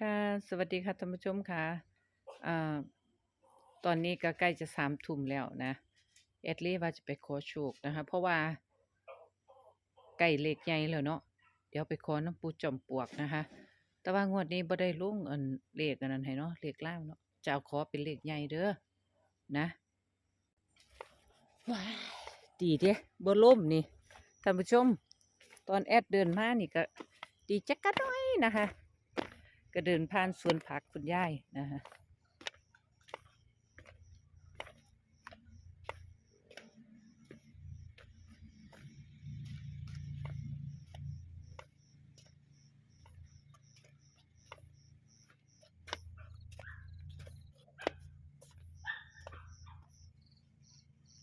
ค่ะ สวัสดีค่ะท่านผู้ชมค่ะอ่าตอนนี้ก็ใกล้จะสามทุ่มแล้วนะแอดลี่ว่าจะไปขอโชคนะคะ เพราะว่าใกล้เลขใหญ่แล้วเนาะ เดี๋ยวไปขอน้ำปูจอมปลวกนะคะ แต่ว่างวดนี้บ่ได้ลงอันเลขอันนั้นให้เนาะ เลขล่างเนาะ จะเอาขอเป็นเลขใหญ่เด้อ นะว้ายดีเด้บ่ล่มนี่ ท่านผู้ชม ตอนแอดเดินมานี่ก็ดีจักกะน้อยนะคะ ก็เดินผ่านสวนผักคุณยายนะฮะ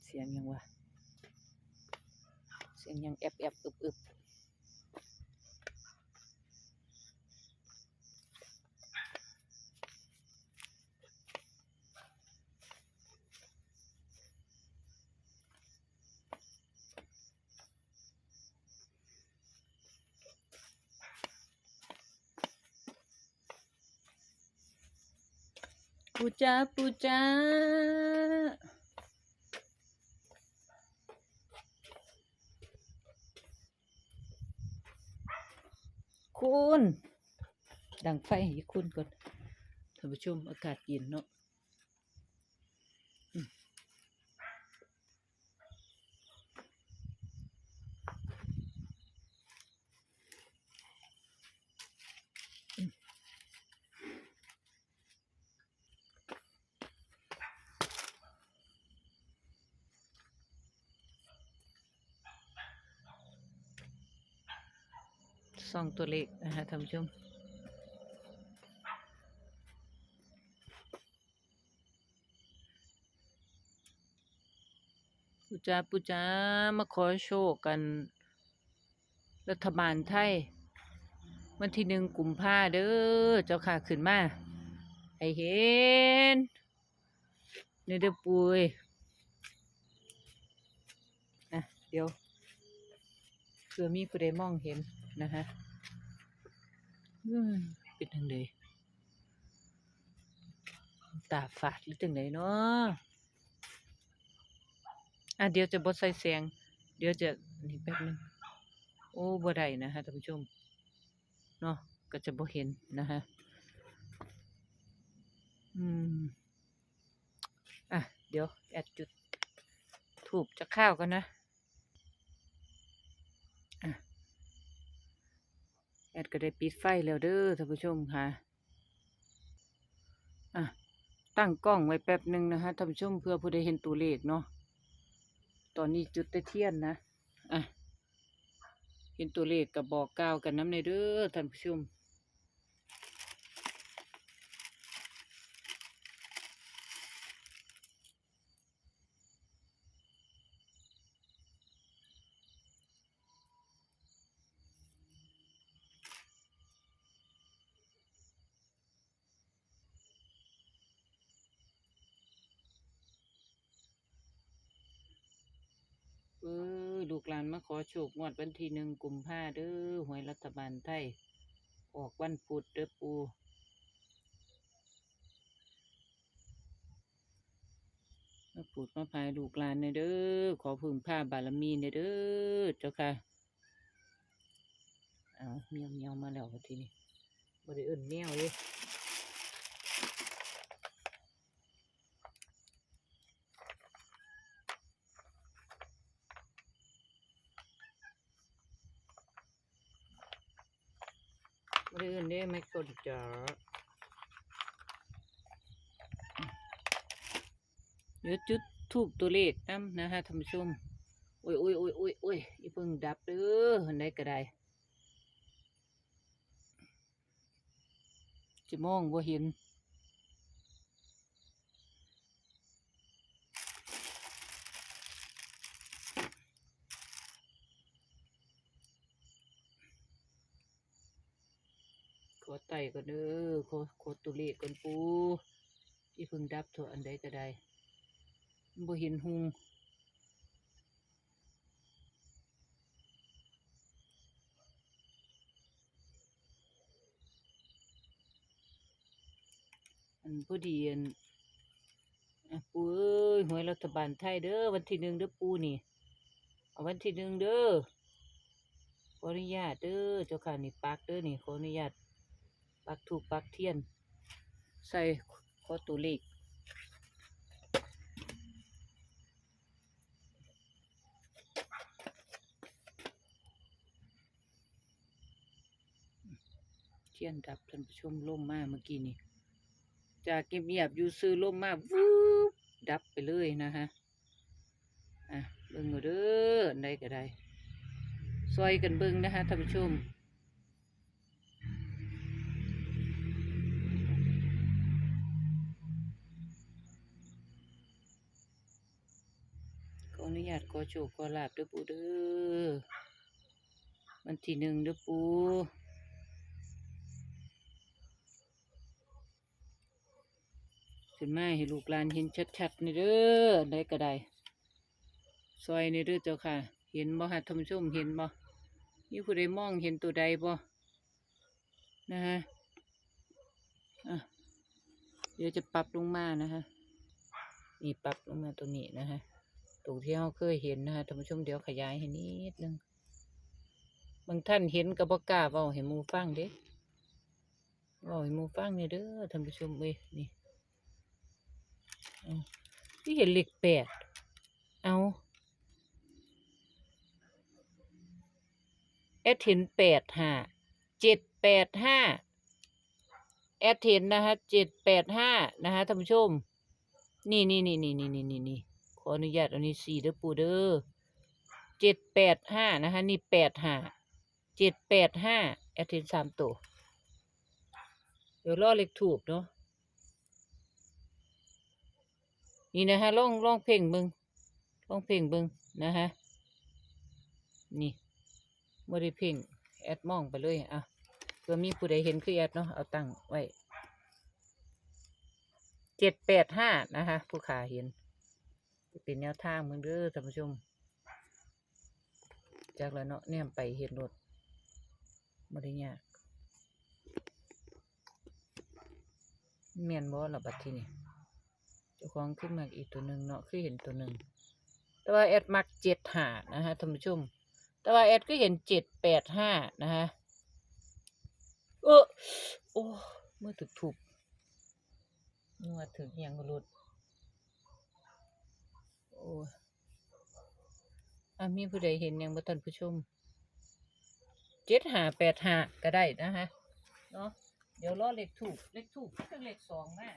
เสียงยังวะเสียงยังแอบแอบอึบอึบ ปูจ้าปูจ้าคุณ ดังไฟให้คุณก่อนท่านผู้ชมอากาศเย็นเนาะ ส่องตัวเลขนะฮะท่านผู้ชมปูจาปูจามาขอโชคกัน รัฐบาลไทย วันที่หนึ่งกุมภาเด้อเจ้าค่ะขึ้นมาให้เห็นนี่เด้อปุยอะเดี๋ยวเผื่อมีผู้ใดมองเห็นนะฮะ เป็นทางใดตาฝาดหรือจังไดเนาะอะเดี๋ยวจะบดใส่เสียงเดี๋ยวจะนี่แป๊บนึงโอ้บ่ได้นะฮะท่านผู้ชมเนาะก็จะบ่เห็นนะฮะอืมอะ เดี๋ยวแอดจุดถูกจะข้าวกันนะ แอดก็ได้ปิดไฟแล้วเด้อท่านผู้ชมค่ะอะตั้งกล้องไว้แป๊บหนึ่งนะคะท่านผู้ชมเพื่อผู้ใดเห็นตัวเลขเนาะตอนนี้จุดตะเทียนนะอะเห็นตัวเลขกับบอกกล่าวกันน้ำในเด้อท่านผู้ชม เออลูกหลานมาขอโชคงวดวันที่หนึ่งกุมภาเด้อหวยรัฐบาลไทย ออกวันพุธเด้อปูมาปูดมาพายลูกหลานในเด้อขอพึ่งผ้าบารมีในเด้อเจ้าค่ะเอาเมียวเมียวมาแล้วทีนี้บริเอิญเมียวเลยบริเอิ ญเนี่ยไม่กดจ้าเดี๋ยวจุดทูบตัวเลขน้ำนะฮะท่านผู้ชมโอ้ยโอ้ยโอ้ยโอ้ยโอ้ยอย่เพิ่งดับเด้อหันได้ก็ได้จะมองว่าเห็น ขอไต่ ก่อนเด้อขอขอตัวเลก่อนปูที่เพิ่งดับเถอะอันใดก็ได้บ่เห็นหุงอันพอดีอันปูเอ้ยหวยรัฐบาลไทยเด้อวันที่หนึ่งเด้อปูนี่เอาวันที่หนึ่งเด้อขออนุญาตเด้อเจ้าค่ะนี่ปักเด้อนี่ขออนุญาต ปักถูกปักเทียน ใส่ข้อตัวเลขเทียนดับท่านผู้ชมล่มมากเมื่อกี้นี่จากเงียบๆอยู่ซื้อล่มมากวูบดับไปเลยนะฮะอะเบิ่งเอาเด้ออันใดก็ได้ซอยกันเบิ่งนะฮะท่านผู้ชม นุญาตขอโชคขอลาบเด้อปูเด้อวันที่หนึ่งเด้อปูขึ้นมาให้ลูกหลานเห็นชัดๆนี่เด้อได้ก็ได้ซอยนี่เด้อเจ้าค่ะ เห็นบ่ฮะท่านผู้ชมเห็นบ่มีผู้ใดมองเห็นตัวใดบ่นะฮะอะเดี๋ยวจะปรับลงมานะฮะนี่ปรับลงมาตรงนี้นะฮะ ตรงที่เราเคยเห็นนะคะท่านผู้ชมเดี๋ยวขยายให้นิดนึงบางท่านเห็นกับบอกล้าเบาเห็นมูฟังเด้เเห็นมูฟังเนี่ยเด้อท่านผู้ชมเว้ยนี่นี่เห็นเหล็กแปดเอาแอดเห็นแปดห้าเจ็ดแปดห้าแอดเห็นนะคะเจ็ดแปดห้านะคะท่านผู้ชม นี่นี่นี่นี่นี่นี่นี่ ขออนุญาตอันนี้สี่เด้อปูเด้อเจ็ดแปดห้านะคะ นี่แปดห้าเจ็ดแปดห้าแอดเทนสามตัวเดี๋ยวรอเลขถูกเนาะนี่นะฮะล่องล่องเพ่งเบิงล่องเพ่งเบิงนะฮะนี่ไม่ได้เพ่งแอดมองไปเลยอะเพื่อมีผู้ใดเห็นคือแอดเนาะเอาตั้งไว้เจ็ดแปดห้านะคะ ผู้ขาเห็น เป็นแนวทางมึงเด้อท่านผู้ชม จากแล้วเนาะเนี่ยไปเห็นรถบ่ได้ยากเมียนบ่ละบัดที่นี่เจ้าของขึ้นมาอีกตัวหนึ่งเนาะคือเห็นตัวหนึ่งแต่ว่าแอดมักเจ็ดหานะฮะท่านผู้ชม แต่ว่าแอดก็เห็นเจ็ดแปดห้านะฮะเออโอ้เมื่อถึกถูกเมื่อถึกอิหยังรุด อ้อามีผู้ใดเห็นยังบ่ท่านผู้ชมเจ็ดหาแปดหาก็ได้นะฮะเนาะเดี๋ยวรอเลขถูกเลขถูกเครื่องเลขสองมา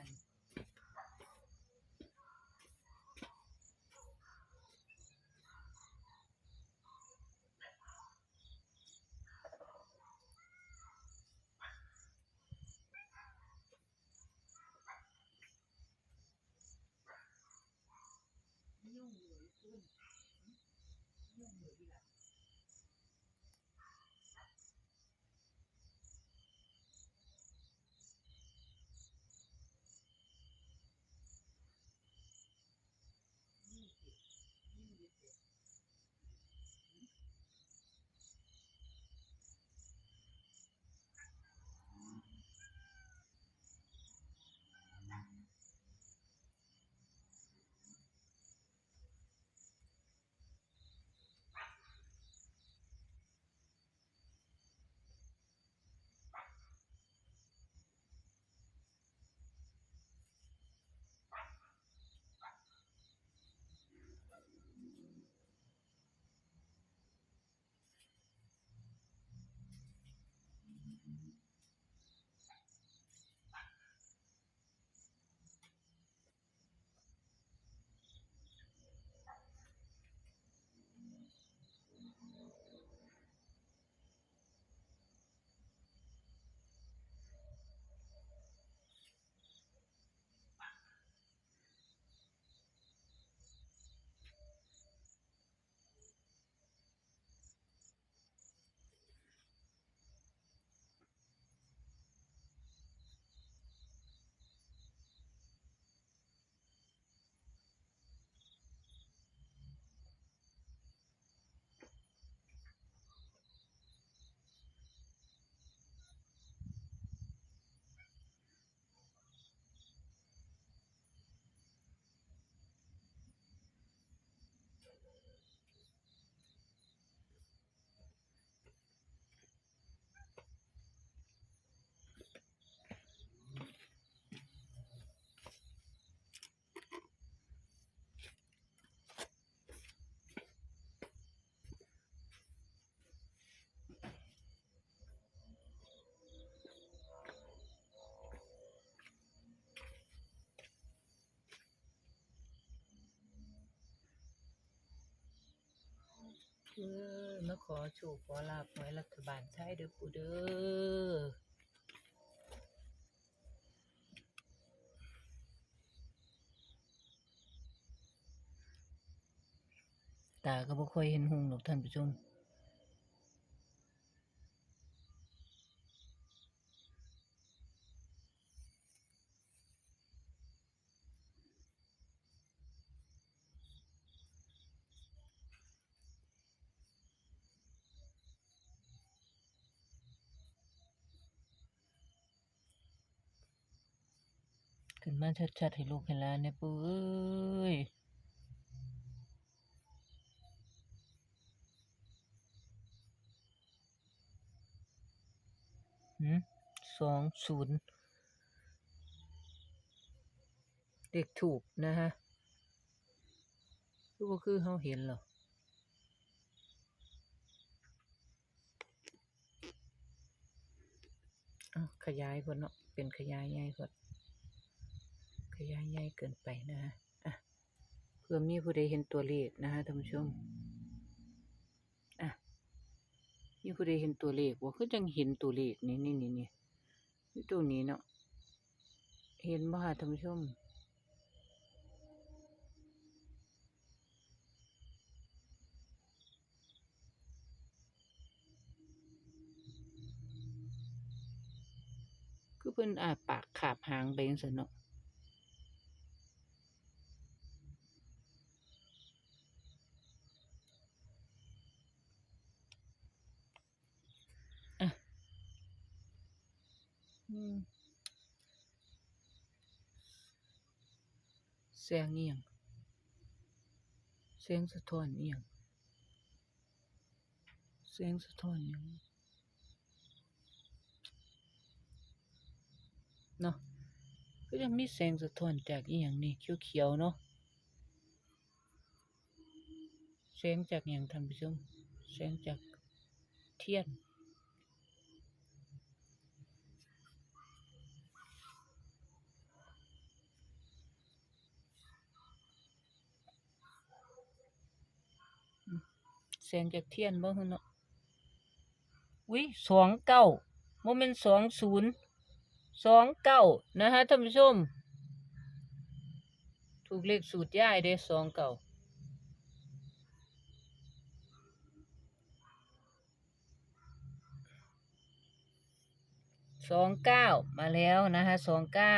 เออมาขอโชคขอลาบหวยรัฐบาลไทยเด้อปูเด้อตาก็บ่ค่อยเห็นหงหรอกท่านผู้ชม ขึ้นมาชัดๆให้ลูกให้หลานเนี่ยปู่เอ้ยสองศูนย์เด็กถูกนะฮะรู้ว่าคือเขาเห็นเหรออ้าวขยายพนเนาะเป็นขยายใหญ่พน ขยายใหญ่เกินไปนะฮะอะเพื่อมีผู้ใดเห็นตัวเลขนะฮะท่านผู้ชมอะมีผู้ใดเห็นตัวเลขว่าคือจังเห็นตัวเลขนี่นี่นี่นี่อยู่ตรงนี้เนาะเห็นบ่คะท่านผู้ชมคือเพิ่นอาปากขาบหางไปจังซั่นเนาะอะ แสงเอียงแสงสะท้อนเอียงแสงสะท้อนเอียงเนาะก็ยังมีแสงสะท้อนจากเอียงนี่เขียวๆเนาะแสงจากหยังท่านผู้ชมแสงจากเทียน แสงจากเทียนบ่ฮึเนาะวิสองเก้าโมเมนต์สองศูนย์สองเก้านะฮะท่านผู้ชม ถูกเลขสูตรย่ายเด้สองเก้าสองเก้ามาแล้วนะฮะสองเก้า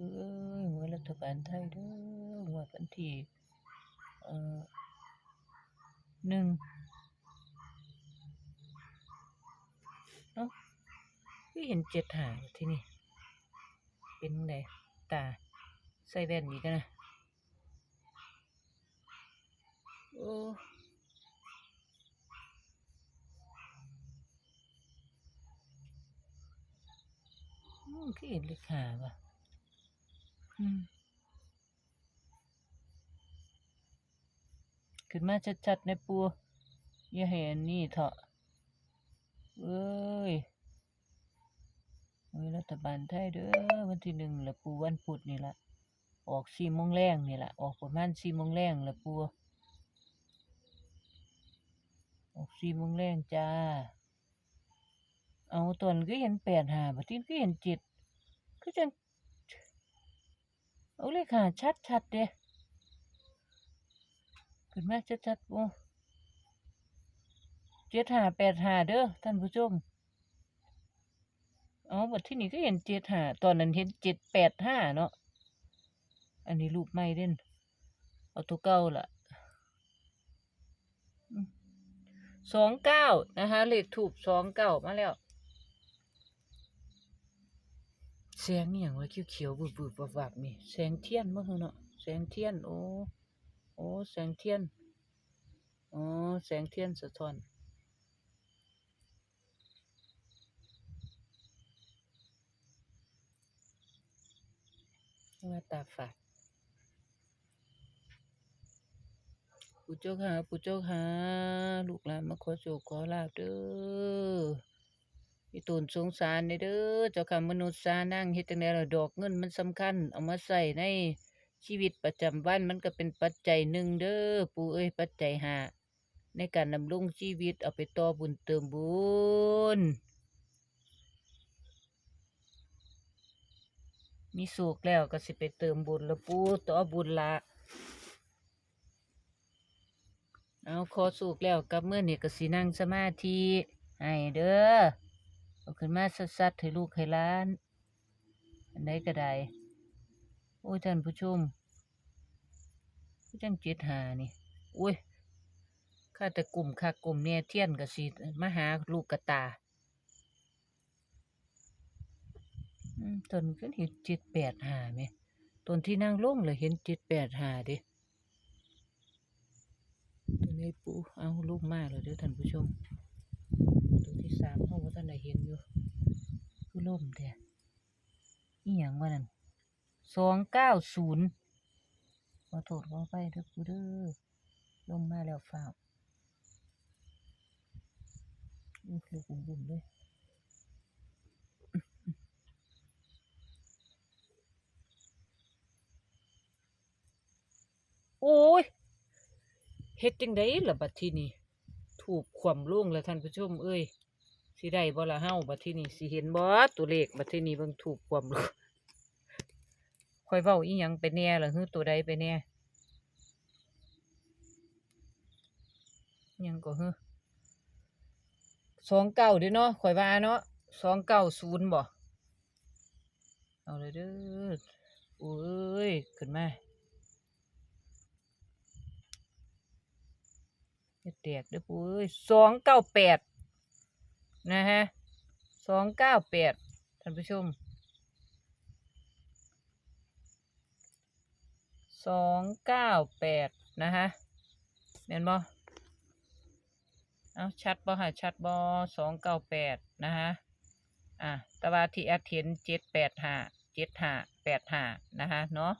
เอ้ยหวยรัฐบาลไทยเด้องวดวันที่เอ่อหนึ่งเนาะคือเห็นเจ็ดหางที่นี่ เป็นไงตาใส่แว่นอีกแล้วนะโอ้อืมคือเห็นเลขหาว่ะอืม ขึ้นมาชัดๆในปูอย่าเห็นนี่เถอะเอ้ยเอ้ยรัฐบาลไทยเด้อวันที่หนึ่งละปูวันพุธนี่ละออกสี่โมงแรงนี่ละออกประมาณสี่โมงแรงละปูออกสี่โมงแรงจ้า เอาตอนก็เห็นแปดหาบัดนี้ก็เห็นเจ็ดก็จัง เอาเลขหาชัดๆเด้ขึ้นมาชัดๆโอ้เจ็ดหาแปดหาเด้อท่านผู้ชมอ๋อบัดที่นี่ก็เห็นเจ็ดหาตอนนั้นเห็นเจ็ดแปดห้าเนาะอันนี้รูปใหม่เด่นเอาตัวเก่าล่ะสองเก้านะคะเลขถูกสองเก้ามาแล้ว แสงอหย่างว่าเขียวๆบืบๆวับๆนี่แสงเทียนมั้งเนาะแสงเทียน โอ้โอ้แสงเทียนอ๋อแสงเทียนสะท้อนว่าตาฝาดปู่เจ้าค่ะปู่เจ้าค่ะลูกหลานมาขอโชคขอลาบเด้อ พี่ตูนสงสารเด้อเจ้าค่ะมนุษย์สานั่งเฮ็ดจังไดล่ะดอกเงินมันสำคัญ เอามาใช้ในชีวิตประจำวันมันก็เป็นปัจจัยหนึ่งเด้อปู่เอ้ยปัจจัยห้าในการดำรงชีวิตเอาไปต่อบุญเติมบุญมีสุขแล้วก็สิไปเติมบุญละปู่ต่อบุญละเอาขอสุขแล้วกับเมื่อนี่ก็สินั่งสมาธิให้เด้อ เอาขึ้นมาสัดๆให้ลูกให้ล้าน อันใดก็ได้โอ้ยท่านผู้ชมผู้จังจิตหานี่โอ้ยข้าแต่กลุ่มค่ากลุ่มเนี่ยเทียนก็สิมาหาลูกกระตาอืมต้นก็เห็นจ็ดแปดหาไหมต้นที่นั่งลงเลยเห็นจ็ดแปดหาดิตัวนี้ปูเอาลูกมาแล้วเด้อท่านผู้ชม สามห้องว่าท่านได้เห็นอยู่คือล่มแท้นี่อหย่างว่านั่นสองเก้าศูนย์ขอโทษขอไปเด้อปูเด้อลงมาแล้วฝ้าวอู้ลูกบุ่มเลยโอ้ยเฮ็ดจังไดล่ะบัดทีนี้ถูกขวามลงแล้วท่านผู้ชมเอ้ย สิได้บ่ละเฮาบัดที่นี้สิเห็นบ่ตัวเลขบัดที่นี้เบิ่งถูกขวามลงค่อยเว้าอีหยังไปแน่ล่ะฮือตัวใดไปแน่ยังก็ฮือ29เด้อเนาะข่อยว่าเนาะ290บ่เอาเลยเด้อโอ้ยขึ้นมาจะแตกเด้อปุ้ยสองเก้าแปด นะฮะสองเก้าแปดท่านผู้ชมสองเก้าแปดนะฮะเห็นบ่เอาชัดบ่ฮะชัดบ่สองเก้าแปดนะฮะอะแตว่าที่แอดเห็นเจ็ดแปดห้าเจ็ดห้าแปดห้านะฮะเนาะ